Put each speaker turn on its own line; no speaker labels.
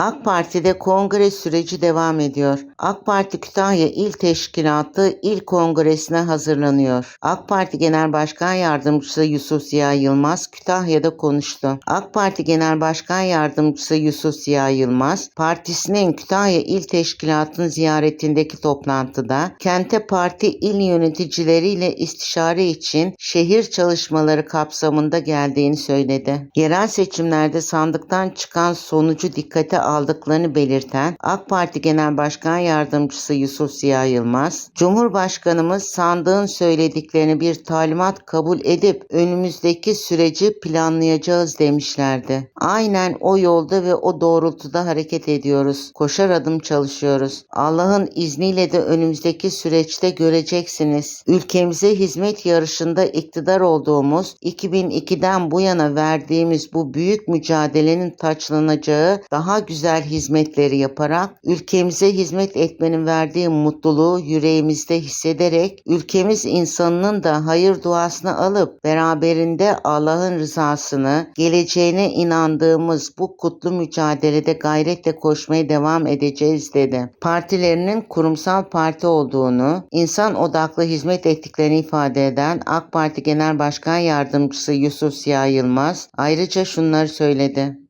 AK Parti'de kongre süreci devam ediyor. AK Parti Kütahya İl Teşkilatı İl Kongresi'ne hazırlanıyor. AK Parti Genel Başkan Yardımcısı Yusuf Ziya Yılmaz Kütahya'da konuştu. AK Parti Genel Başkan Yardımcısı Yusuf Ziya Yılmaz, partisinin Kütahya İl Teşkilatı'nın ziyaretindeki toplantıda kente parti il yöneticileriyle istişare için şehir çalışmaları kapsamında geldiğini söyledi. Yerel seçimlerde sandıktan çıkan sonucu dikkate aldıklarını belirten AK Parti Genel Başkan Yardımcısı Yusuf Ziya Yılmaz, Cumhurbaşkanımız sandığın söylediklerini bir talimat kabul edip önümüzdeki süreci planlayacağız demişlerdi. Aynen o yolda ve o doğrultuda hareket ediyoruz. Koşar adım çalışıyoruz. Allah'ın izniyle de önümüzdeki süreçte göreceksiniz. Ülkemize hizmet yarışında iktidar olduğumuz 2002'den bu yana verdiğimiz bu büyük mücadelenin taçlanacağı daha güzel hizmetleri yaparak ülkemize hizmet etmenin verdiği mutluluğu yüreğimizde hissederek ülkemiz insanının da hayır duasını alıp beraberinde Allah'ın rızasını geleceğine inandığımız bu kutlu mücadelede gayretle koşmaya devam edeceğiz dedi. Partilerinin kurumsal parti olduğunu, insan odaklı hizmet ettiklerini ifade eden AK Parti Genel Başkan Yardımcısı Yusuf Ziya Yılmaz ayrıca şunları söyledi.